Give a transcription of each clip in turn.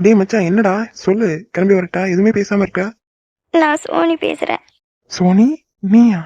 டேய் மச்சான் என்னடா? சொல்லு கிளம்பி வரட்டா? எதுவுமே பேசாம இருக்க? நான் சோனி பேசுறேன். சோனி? நீயா?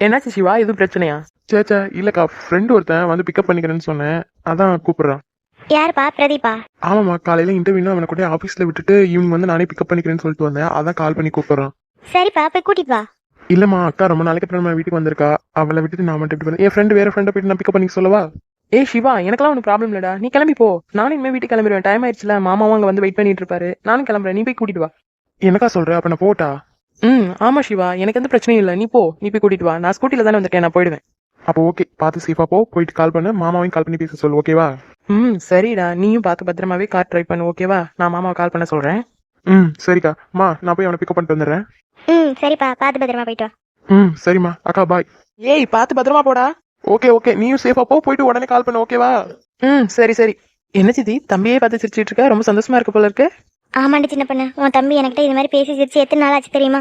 என்னாச்சு சிவா? எதுவும் பிரச்சனையா? சேச்சா இல்லக்கா ஃப்ரெண்டு ஒருத்தன் வந்து பிக்கப் பண்ணிக்கிறேன்னு சொன்னேன். அதான் கூப்பிடுறான். யாருப்பா? பிரதீபா ஆமாம்மா காலையில இன்டர்வியூ அவனை கூட ஆஃபீஸ்ல விட்டுட்டு ஈவினிங் வந்து நானே பிக்கப் பண்ணிக்கிறேன்னு சொல்லிட்டு வந்தேன். அதான் கால் பண்ணி கூப்பிடுறான். சரிப்பா போய் கூட்டிட்டு வா. இல்லம்மா அக்கா ரொம்ப நாளைக்கு அப்புறம் நம்ம வீட்டுக்கு வந்திருக்கா. அவளை விட்டுட்டு நான் மட்டும் என் ஃப்ரெண்டு வேற ஃப்ரெண்டை போயிட்டு நான் பிக்கப் பண்ணிக்க சொல்லவா? ஏய் சிவா எனக்கெல்லாம் ஒன்றும் ப்ராப்ளம் இல்லடா. நீ கிளம்பி போ. நானும் இனிமே வீட்டுக்கு கிளம்பிடுவேன். டைம் ஆயிடுச்சுல. மாமாவும் அங்கே வந்து வெயிட் பண்ணிட்டு இருப்பாரு. நானும் கிளம்புறேன். நீ போய் கூட்டிட்டு வா. என்னக்கா சொல்ற? அப்ப நான் போட்டா? ம் ஆமா சிவா. எனக்கு எந்த பிரச்சனையும் இல்லை. நீ போ. நீ போய் கூட்டிட்டு வா. நான் ஸ்கூட்டில தானே வந்திருக்கேன். நான் போயிடுவேன். அப்போ ஓகே பார்த்து சேஃபா போ. போயிட்டு கால் பண்ணு. மாமாவையும் கால் பண்ணி பேச சொல்லு. ஓகேவா ம் சரிடா. நீயும் பார்த்து பத்திரமாவே கார் ட்ரை பண்ணு. ஓகேவா நான் மாமாவை கால் பண்ண சொல்றேன். ம் சரிக்கா. மா நான் போய் அவனை பிக்கப் பண்ணிட்டு வந்துடுறேன். ம் சரிப்பா. பார்த்து பத்திரமா போயிட்டு வா. ம் சரிம்மா. அக்கா பாய் ஏய் பார்த்து பத்திரமா போடா. ஓகே ஓகே நீயும் சேஃபா போ. போயிட்டு உடனே கால் பண்ணு ஓகேவா ம் சரி சரி. என்ன சித்தி? தம்பியே பார்த்து சிரிச்சிட்டு இருக்க? ரொம்ப சந்தோஷமா இருக்கு போல இருக்கு. ஆமாண்டி சின்ன பொண்ணு. உன் தம்பி என்கிட்ட இது மாதிரி பேசி சிரிச்சு எத்தனை நாள் ஆச்சு தெரியுமா?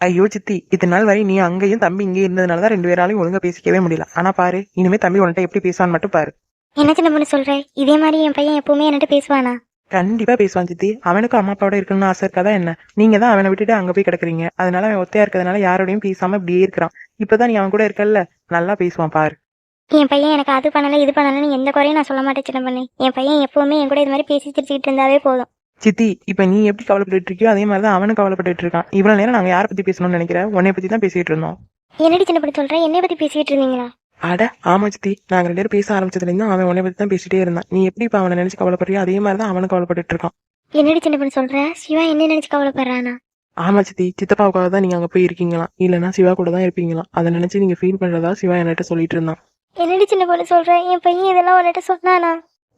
ஐயோ சித்தி. இத்தனை நாள் வரை நீ அங்கேயும் தம்பி இங்கே இருந்ததுனால தான் ரெண்டு பேராலையும் ஒழுங்கா பேசிக்கவே முடியல. ஆனா பாரு இனிமே தம்பி உன்கிட்ட எப்படி பேசான்னு மட்டும் பாரு. என்ன சின்ன பொண்ணு சொல்ற? இதே மாதிரி என் பையன் எப்பவுமே என்கிட்ட பேசுவானா? கண்டிப்பா பேசுவான் சித்தி. அவனுக்கும் அம்மா அப்பாவோட இருக்கணும்னு ஆசை இருக்காதா என்ன? நீங்க தான் அவனை விட்டுட்டு அங்க போய் கிடக்குறீங்க. அதனால அவன் ஒத்தையா இருக்கிறதுனால யாரோடையும் பேசாம இப்படியே இருக்கிறான். இப்பதான் நீ அவன் கூட இருக்கல்ல? நல்லா பேசுவான் பாரு. என் பையன் எனக்கு அது பண்ணல இது பண்ணலன்னு எந்த குறையும் நான் சொல்ல மாட்டேன் சின்ன பொண்ணு. என் பையன் எப்பவுமே என் கூட இது மாதிரி பேசி சிரிச்சுக்கிட்டு இருந்தாவே போதும். சித்தி இப்ப நீ எப்படி கவலைப்பட்டு இருக்கியோ அதே மாதிரி தான் அவனும் கவலைப்பட்டு இருக்கான். இவ்வளவு நேரம் நாங்க யாரை பத்தி பேசணும்னு நினைக்கிறேன்? உன்னை பத்தி தான் பேசிட்டு இருந்தோம். என்னடி சின்ன பொண்ணு சொல்ற? என்னை பத்தி பேசிக்கிட்டு இருந்தீங்களா? அட ஆமா சித்தி. நாங்க ரெண்டு பேரும் பேச ஆரம்பிச்சதுல இருந்து அவன் உன்னை பத்தி தான் பேசிட்டே இருந்தான். நீ எப்படி இப்ப அவனை நினைச்சு கவலைப்படுறியோ அதே மாதிரி தான் அவனும் கவலைப்பட்டு இருக்கான். என்னடி சின்ன பொண்ணு சொல்ற? சிவா என்ன நினைச்சு கவலைப்படுறானா? ஆமா சித்தி. சித்தப்பாவுக்காக தான் நீங்க அங்க போய் இருக்கீங்களாம். இல்லைன்னா சிவா கூட தான் இருப்பீங்களாம். அதை நினைச்சு நீங்க ஃபீல் பண்றதா சிவா என்கிட்ட சொல்லிட்டு இருந்தான். என்னடி சின்ன பொண்ணு சொல்ற? என் பையன் இதெல்லாம் உன்கிட்ட சொன்னானா?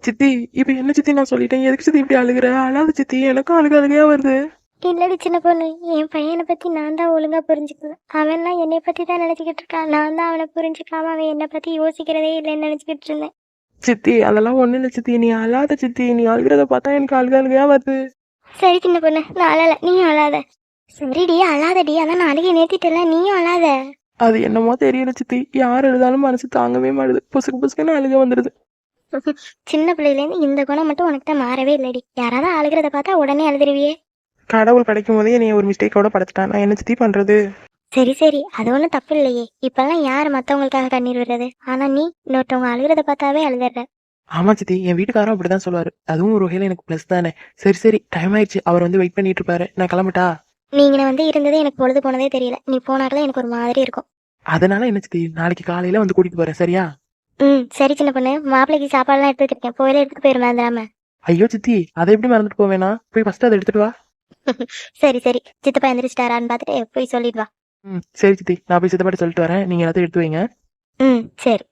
சித்தி இப்ப என்ன சித்தி நான் சொல்லிட்டேன்? எதுக்கு சித்தி இப்படி அழுகுற? அழாத சித்தி எனக்கும் அழுக அழுகையா வருது. இல்லடி சின்ன பொண்ணு என் பையனை பத்தி நான் தான் ஒழுங்கா புரிஞ்சுக்கல அவன்லாம் என்னை பத்தி தான் நினைச்சுக்கிட்டு இருக்கான். நான் தான் அவனை புரிஞ்சுக்காம அவன் என்னை பத்தி யோசிக்கிறதே இல்லைன்னு நினைச்சுக்கிட்டு இருந்தேன். சித்தி அதெல்லாம் ஒண்ணு இல்ல சித்தி. நீ அழாத சித்தி. நீ அழுகிறத பார்த்தா எனக்கு அழுக அழுகையா வருது. சரி சின்ன பொண்ணு நான் அழல. நீயும் அழாத. சரிடி அழாதடி. அதான் நான் அழுகை நிறுத்திட்டல நீயும் அழாத. அது என்னமோ தெரியல சித்தி. யார் எழுதாலும் மனசு தாங்கவே மாட்டுது. புசுக்கு புசுக்குன்னு அழுக வந்துடுது சின்ன பிள்ளையிலேருந்து இந்த குணம் மட்டும் உனக்கு தான் மாறவே இல்லடி. யாராவது அழுகிறத பார்த்தா உடனே அழுதுருவியே. கடவுள் படைக்கும் போதே நீ ஒரு மிஸ்டேக்கோட படைச்சிட்டான். நான் என்ன சித்தி பண்றது? சரி சரி. அது ஒன்றும் தப்பு இல்லையே. இப்பெல்லாம் யார் மற்றவங்களுக்காக கண்ணீர் விடுறது? ஆனா நீ இன்னொருத்தவங்க அழுகிறத பார்த்தாவே அழுதுற ஆமா சித்தி. என் வீட்டுக்காரரும் அப்படிதான் சொல்லுவாரு. அதுவும் ஒரு வகையில எனக்கு ப்ளஸ் தானே. சரி சரி. டைம் ஆயிடுச்சு. அவர் வந்து வெயிட் பண்ணிட்டு இருப்பாரு. நான் கிளம்பிட்டா? நீங்க வந்து இருந்ததே எனக்கு பொழுது போனதே தெரியல. நீ போனாக்கல எனக்கு ஒரு மாதிரி இருக்கும். அதனால என்ன சித்தி? நாளைக்கு காலையில வந்து கூட்டிட்டு போறேன் சரியா? ம் சரி சின்ன பொண்ணு. மாப்பிள்ளைக்கு சாப்பாடுலாம் எடுத்து வச்சிருக்கேன். போயில எடுத்துட்டு போயிரு மறந்துடாம ஐயோ சித்தி அதை எப்படி மறந்துட்டு போவேனா போய் ஃபர்ஸ்ட் அதை எடுத்துட்டு வா. சரி சரி. சித்தப்பா எந்திரிச்சிட்டாரான்னு பார்த்துட்டு போய் சொல்லிட்டு வா. ம் சரி சித்தி. நான் போய் சித்தப்பாட்ட சொல்லிட்டு வரேன். நீங்க எல்லாத்தையும் எடுத்து வைங்க. ம் சரி.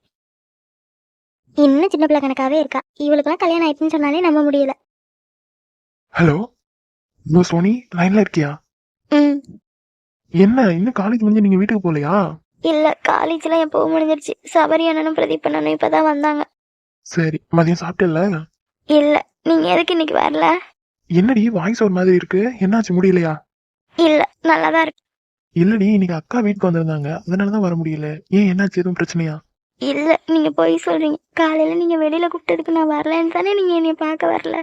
இன்னும் சின்ன பிள்ளை கணக்காவே இருக்கா? இவளுக்குலாம் கல்யாணம் ஆயிடுச்சுன்னு சொன்னாலே நம்ப முடியல. ஹலோ? ஹலோ சோனி லைன்ல இருக்கியா? ம். என்ன இன்னும் காலேஜ் முடிஞ்சு நீங்க வீட்டுக்கு போகலையா? இல்ல காலேஜ்லாம் எப்போ முடிஞ்சிருச்சு. சபரி அண்ணனும் பிரதீப் அண்ணனும் இப்பதான் வந்தாங்க. சரி மதியம் சாப்பிட்டல இல்ல நீங்க எதுக்கு இன்னைக்கு வரல? என்னடி வாய்ஸ் ஒரு மாதிரி இருக்கு? என்னாச்சு முடியலையா? இல்ல நல்லாதான் இருக்கு. இல்லடி இன்னைக்கு அக்கா வீட்டுக்கு வந்திருந்தாங்க. அதனாலதான் வர முடியல. ஏன் என்னாச்சு எதுவும் பிரச்சனையா? இல்ல நீங்க போய் சொல்றீங்க. காலையில நீங்க வெளியில கூப்பிட்டதுக்கு நான் வரலன்னு தானே நீங்க என்னைய பார்க்க வரல.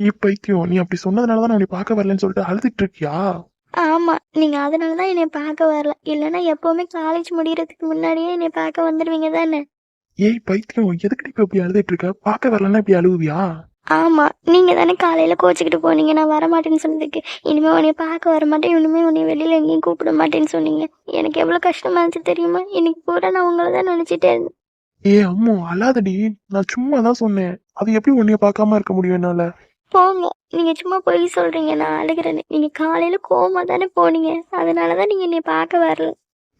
இப்பைத்தியம் நீ அப்படி சொன்னதுனாலதான் நான் உன்னை பார்க்க வரலன்னு சொல்லிட்டு அழுதுட்டு இருக்கியா ஆமா நீங்க அதனாலதான் என்னைய பார்க்க வரல. இல்லைன்னா எப்பவுமே காலேஜ் முடியறதுக்கு முன்னாடியே என்னைய பார்க்க வந்துருவீங்க தானே? ஏய் பைத்தியம் எதுக்கு இப்ப இப்படி அழுதுட்டு இருக்க பார்க்க வரலன்னா இப்படி அழுவியா? ஆமா நீங்க தானே காலையில கோச்சிக்கிட்டு போனீங்க. நான் வரமாட்டேன்னு சொன்னதுக்கு. இனிமே உன்னைய பார்க்க வர மாட்டேன் இனிமே உன்னைய வெளியில எங்கேயும் கூப்பிட மாட்டேன்னு சொன்னீங்க. எனக்கு எவ்வளவு கஷ்டமா இருந்துச்சு தெரியுமா? இன்னைக்கு கூட நான் உங்களை தான் நினைச்சிட்டே இருந்தேன் ஏ அம்மோ அழாதடி. நான் சும்மா தான் சொன்னேன். அது எப்படி உன்னைய பார்க்காம இருக்க முடியும் என்னால? போங்க. நீங்க சும்மா போய் சொல்றீங்க. நான் அழுகிறேன்னு. நீங்க காலையில கோவமா தானே போனீங்க. அதனாலதான் நீங்க என்னைய பார்க்க வரல.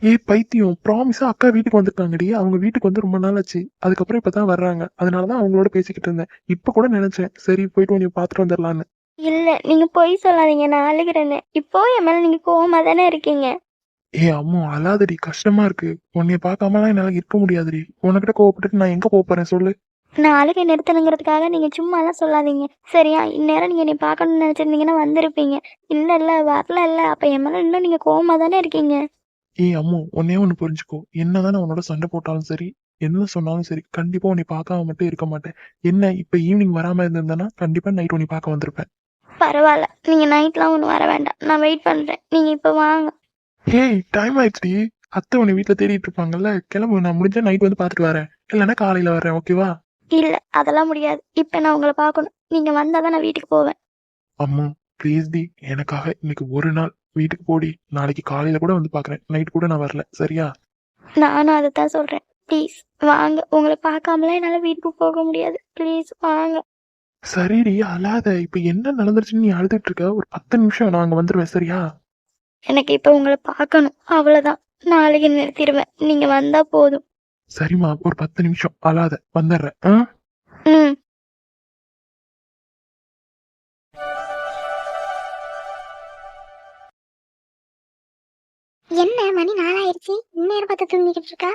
ஏய் பைத்தியம். ப்ராமிஸா அக்கா வீட்டுக்கு வந்திருக்காங்கடி. அவங்க வீட்டுக்கு வந்து ரொம்ப நாள் ஆச்சு. அதுக்கப்புறம் இப்பதான் வர்றாங்க. அதனாலதான் அவங்களோட பேசிக்கிட்டு இருந்தேன். இப்ப கூட நினைச்சேன். சரி போயிட்டு உன்னை பாத்துட்டு வந்துடலான்னு இல்ல நீங்க பொய் சொல்லாதீங்க. நான் அழுகிறேன்னு. இப்போ என் மேல நீங்க கோவமா தானே இருக்கீங்க? ஏ அம்மா அழாதடி. கஷ்டமா இருக்கு. உன்னைய பார்க்காமலாம் என்னால இருக்க முடியாதுடி. உனக்கிட்ட கோவப்பட்டுட்டு நான் எங்க போப் போறேன்? சொல்லு. நான் அழுகை நிறுத்தணுங்கிறதுக்காக நீங்க சும்மா எல்லாம் சொல்லாதீங்க. சரியா? இந்நேரம் நீங்க என்னை பார்க்கணும்னு நினைச்சிருந்தீங்கன்னா வந்திருப்பீங்க. இல்ல இல்ல வரல இல்ல. அப்ப என் மேல இன்னும் நீங்க கோவமா தானே இருக்கீங்க? ஏய் அம்மு உன்னையே ஒண்ணு புரிஞ்சுக்கோ. என்னதான் உன்னோட சண்டை போட்டாலும் சரி என்ன சொன்னாலும் சரி கண்டிப்பா உன்னை பார்க்காம மட்டும் இருக்க மாட்டேன். என்ன இப்ப ஈவினிங் வராம இருந்திருந்தேன்னா கண்டிப்பா நைட் உன்னை பார்க்க வந்திருப்பேன். பரவாயில்ல. நீங்க நைட்லாம் ஒன்றும் வர வேண்டாம். நான் வெயிட் பண்றேன். நீங்க இப்ப வாங்க. ஏய் டைம் ஆயிடுச்சுடி. அத்தை உன்னை வீட்டுல தேடிட்டு இருப்பாங்கல்ல. கிளம்பு நான் முடிஞ்சா நைட் வந்து பார்த்துட்டு வரேன். இல்லைன்னா காலையில வரேன் ஓகேவா இல்ல அதெல்லாம் முடியாது. இப்ப நான் உங்களை பார்க்கணும். நீங்க வந்தாதான் நான் வீட்டுக்கு போவேன். அம்மா ப்ளீஸ் டி எனக்காக இன்னைக்கு ஒரு நாள் வீட்டுக்கு போடி. நாளைக்கு காலையில கூட வந்து பாக்குறேன் நைட் கூட நான் வரல. சரியா? நானும் அதை தான் சொல்றேன். ப்ளீஸ் வாங்க. உங்களை பார்க்காமலாம் என்னால வீட்டுக்கு போக முடியாது. ப்ளீஸ் வாங்க. சரிடி அழாத. இப்ப என்ன நடந்துருச்சுன்னு நீ அழுதுட்டு இருக்க? ஒரு பத்து நிமிஷம் நான் அங்க வந்துருவேன் சரியா? எனக்கு இப்ப உங்களை பார்க்கணும். அவ்வளவுதான். நாளைக்கு நிறுத்திடுவேன். நீங்க வந்தா போதும். சரிம்மா ஒரு பத்து நிமிஷம். அழாத வந்துடுறேன். ஆ? என்ன மணி நாலாயிருச்சு? இந்நேரம் பார்த்து தூங்கிக்கிட்டு இருக்கா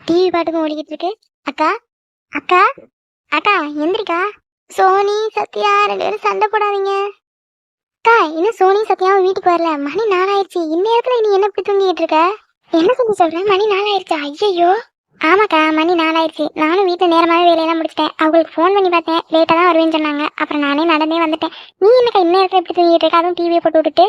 டிவி பாட்டுக்கும் ஓடிக்கிட்டு இருக்கு அக்கா அக்கா அக்கா எந்திரிக்கா. சோனி சத்யா ரெண்டு பேரும் சண்டை போடாதீங்க. அக்கா இன்னும் சோனி சத்யாவும் வீட்டுக்கு வரல? மணி நாலாயிருச்சு. இந்நேரத்துல நீ என்ன இப்படி தூங்கிட்டு இருக்க என்ன சொல்லி சொல்றேன் மணி நாலாயிருச்சா? ஐயோ ஆமாக்கா மணி நாலாயிருச்சு நானும் வீட்டில் நேரமாவே வேலையெல்லாம் முடிச்சிட்டேன். அவங்களுக்கு ஃபோன் பண்ணி பார்த்தேன். லேட்டாக தான் வருவேன்னு சொன்னாங்க. அப்புறம் நானே நடந்தே வந்துட்டேன். நீ என்னக்கா இன்னும் இப்படி தூங்கிட்டு இருக்க? அதுவும் டிவியை போட்டு விட்டுட்டு?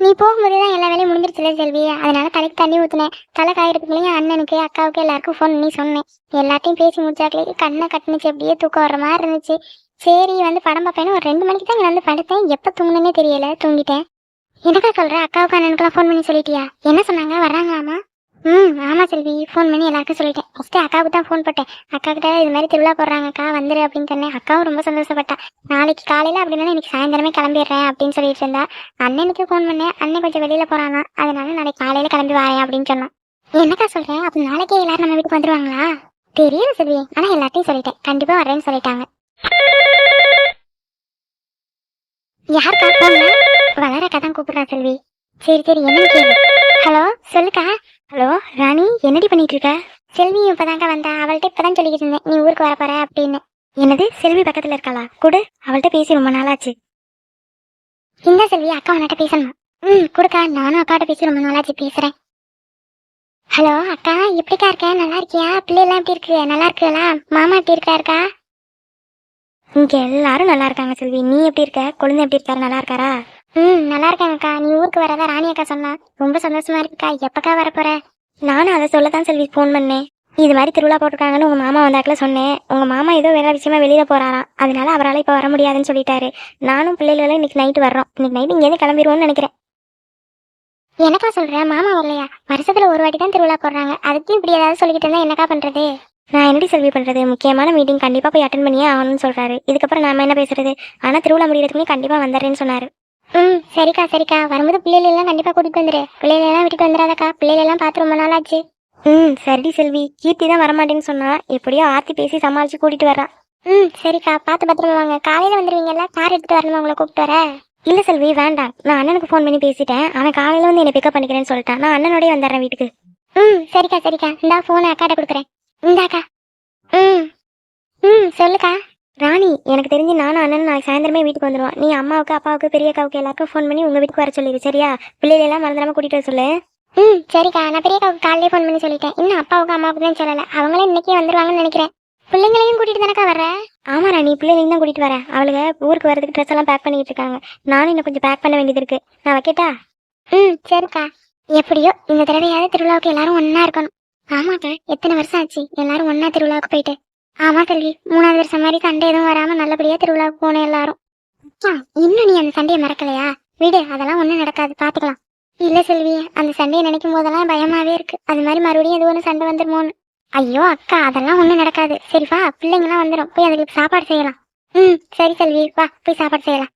நீ போகும்போது தான் எல்லா வேலையும் முடிஞ்சிருச்சுல செல்வி. அதனால தலைக்கு தண்ணி ஊற்றினேன் தலை காயிருக்குள்ளேயும் அண்ணனுக்கு அக்காவுக்கு எல்லாருக்கும் ஃபோன் பண்ணி சொன்னேன். எல்லாத்தையும் பேசி முடிச்சாக்களே கண்ணை கட்டுனுச்சு. அப்படியே தூக்கம் வர மாதிரி இருந்துச்சு. சரி வந்து படம் பார்ப்பேன்னு ஒரு ரெண்டு மணிக்கு தான் நான் வந்து படுத்தேன். எப்போ தூங்குனேனே தெரியல தூங்கிட்டேன். என்னக்கா சொல்கிற அக்காவுக்கு அண்ணனுக்குலாம் ஃபோன் பண்ணி சொல்லிட்டியா? என்ன சொன்னாங்க? வர்றாங்களாமா ம் ஆமா செல்வி ஃபோன் பண்ணி எல்லாருக்கும் சொல்லிட்டேன். ஃபஸ்ட்டு அக்காவுக்கு தான் ஃபோன் போட்டேன். அக்கா கிட்ட இது மாதிரி திருவிழா போடுறாங்கக்கா வந்துரு அப்படின்னு சொன்னேன். அக்காவும் ரொம்ப சந்தோஷப்பட்டா. நாளைக்கு காலையில அப்படின்னா இன்னைக்கு சாயந்தரமே கிளம்பிடுறேன் அப்படின்னு சொல்லிட்டு இருந்தா. அண்ணனுக்கு ஃபோன் பண்ணேன் அண்ணன் கொஞ்சம் வெளியில போறாங்க. அதனால நாளைக்கு காலையில கிளம்பி வரேன் அப்படின்னு சொன்னான். என்னக்கா சொல்றேன்? அப்போ நாளைக்கே எல்லாரும் நம்ம வீட்டுக்கு வந்துருவாங்களா? தெரியல செல்வி. ஆனா எல்லாத்தையும் சொல்லிட்டேன். கண்டிப்பா வரேன்னு சொல்லிட்டாங்க. யாருக்கா போன வளரக்கா தான் கூப்பிடுறா செல்வி. சரி சரி என்னன்னு கேள்வி ஹலோ சொல்லுக்கா. ஹலோ ராணி என்னடி பண்ணிட்டு இருக்க செல்வி இப்பதாங்க வந்தா. அவள்கிட்ட இப்பதான் சொல்லிக்கிட்டு இருந்தேன். நீ ஊருக்கு வர போற அப்படின்னு. என்னது? செல்வி பக்கத்துல இருக்காளா? கொடு. அவள்கிட்ட பேசி ரொம்ப நாளாச்சு. இந்த செல்வி அக்கா உன்கிட்ட பேசணும். ம் கொடுக்கா. நானும் அக்காட்ட பேசி ரொம்ப நாளாச்சு பேசுறேன். ஹலோ அக்கா எப்படிக்கா இருக்க? நல்லா இருக்கியா? பிள்ளைலாம் எப்படி இருக்கு? நல்லா இருக்குங்களா மாமா எப்படி இருக்காருக்கா? இங்க எல்லாரும் நல்லா இருக்காங்க செல்வி. நீ எப்படி இருக்க? குழந்தை எப்படி இருக்காரு? நல்லா இருக்காரா? ம் நல்லா இருக்காங்கக்கா நீ ஊருக்கு வரதா ராணி அக்கா சொன்னா. ரொம்ப சந்தோஷமா இருக்குக்கா. எப்பக்கா வர போற நானும் அதை சொல்லத்தான் செல்வி ஃபோன் பண்ணேன். இது மாதிரி திருவிழா போட்டிருக்காங்கன்னு உங்க மாமா வந்தாக்கல சொன்னேன். உங்க மாமா ஏதோ வேற விஷயமா வெளியில போறாராம். அதனால அவரால் இப்ப வர முடியாதுன்னு சொல்லிட்டாரு. நானும் பிள்ளைகளும் இன்னைக்கு நைட்டு வர்றோம். இன்னைக்கு நைட்டு இங்கேருந்து கிளம்பிடுவோம்னு நினைக்கிறேன். எனக்கா சொல்ற? மாமா வரலையா? வருஷத்துல ஒரு வாட்டி தான் திருவிழா போடுறாங்க. அதுக்கு இப்படி ஏதாவது சொல்லிக்கிட்டு இருந்தா என்னக்கா பண்றது? நான் என்னடி செல்வி பண்றது? முக்கியமான மீட்டிங் கண்டிப்பா போய் அட்டன் பண்ணியே ஆகணும்னு சொல்றாரு. இதுக்கப்புறம் நாம என்ன பேசுறது? ஆனா திருவிழா முடியறதுக்கு கண்டிப்பா வந்துடுறேன்னு சொன்னாரு. ம் சரிக்கா சரிக்கா. வரும்போது பிள்ளைகள் எல்லாம் கண்டிப்பா கூட்டிட்டு வந்துரு. பிள்ளைகள் எல்லாம் விட்டுட்டு வந்துடாதக்கா. பிள்ளைகள் எல்லாம் பார்த்து ரொம்ப நாள் ஆச்சு. ம் சரிடி செல்வி. கீர்த்தி தான் வரமாட்டேன்னு சொன்னா எப்படியோ ஆர்த்தி பேசி சமாளிச்சு கூட்டிட்டு வர்றா ம் சரிக்கா. பார்த்து பத்திரமா வாங்க. காலையில வந்துருவீங்கல்ல? கார் எடுத்துட்டு வரணுமா உங்களை கூப்பிட்டு வர? இல்ல செல்வி வேண்டாம். நான் அண்ணனுக்கு ஃபோன் பண்ணி பேசிட்டேன். அவன் காலையில வந்து என்னை பிக்கப் பண்ணிக்கிறேன்னு சொல்லிட்டான். நான் அண்ணனோடய வந்துடுறேன் வீட்டுக்கு. ம் சரிக்கா சரிக்கா. இந்தா போனை அக்காட்ட கொடுக்குறேன். இந்தாக்கா. ம் ம் சொல்லுக்கா. ராணி எனக்கு தெரிஞ்சு நானும் அண்ணன் நாளைக்கு சாயந்தரமே வீட்டுக்கு வந்துடுவோம் நீ அம்மாவுக்கு அப்பாவுக்கு பெரிய அக்காவுக்கு எல்லாருக்கும் ஃபோன் பண்ணி உங்க வீட்டுக்கு வர சொல்லிடு சரியா? பிள்ளைகள் எல்லாம் மறந்துடாம கூட்டிட்டு வர சொல்லு. ம் சரிக்கா. நான் பெரியக்காவுக்கு காலையிலே ஃபோன் பண்ணி சொல்லிட்டேன். இன்னும் அப்பாவுக்கு அம்மாவுக்கு தான் சொல்லலை. அவங்களே இன்னைக்கே வந்துருவாங்கன்னு நினைக்கிறேன். பிள்ளைங்களையும் கூட்டிட்டு தானக்கா வர்ற? ஆமா ராணி பிள்ளைகளையும் தான் கூட்டிட்டு வரேன். அவளுங்க ஊருக்கு வரதுக்கு ட்ரெஸ் எல்லாம் பேக் பண்ணிட்டு இருக்காங்க. நானும் இன்னும் கொஞ்சம் பேக் பண்ண வேண்டியது இருக்கு. நான் வைக்கட்டா? ம் சரிக்கா. எப்படியோ இந்த தடவையாவது திருவிழாவுக்கு எல்லாரும் ஒண்ணா இருக்கணும். ஆமாக்கா எத்தனை வருஷம் ஆச்சு? எல்லாரும் ஒண்ணா திருவிழாவுக்கு போயிட்டு. ஆமா கல்வி. மூணாவது வருஷம் மாதிரி சண்டை எதுவும் வராம நல்லபடியா திருவிழாவுக்கு போனோம் எல்லாரும். இன்னும் நீ அந்த சண்டையை மறக்கலையா? விடு அதெல்லாம் ஒண்ணும் நடக்காது. பாத்துக்கலாம். இல்ல செல்வி அந்த சண்டையை நினைக்கும் போதெல்லாம் பயமாவே இருக்கு. அது மாதிரி மறுபடியும் எது ஒன்று சண்டை வந்துருமோன்னு. ஐயோ அக்கா அதெல்லாம் ஒண்ணும் நடக்காது. சரிப்பா வா பிள்ளைங்களாம் வந்துடும் போய் அதுங்களுக்கு சாப்பாடு செய்யலாம். ம் சரி செல்வி வா போய் சாப்பாடு செய்யலாம்.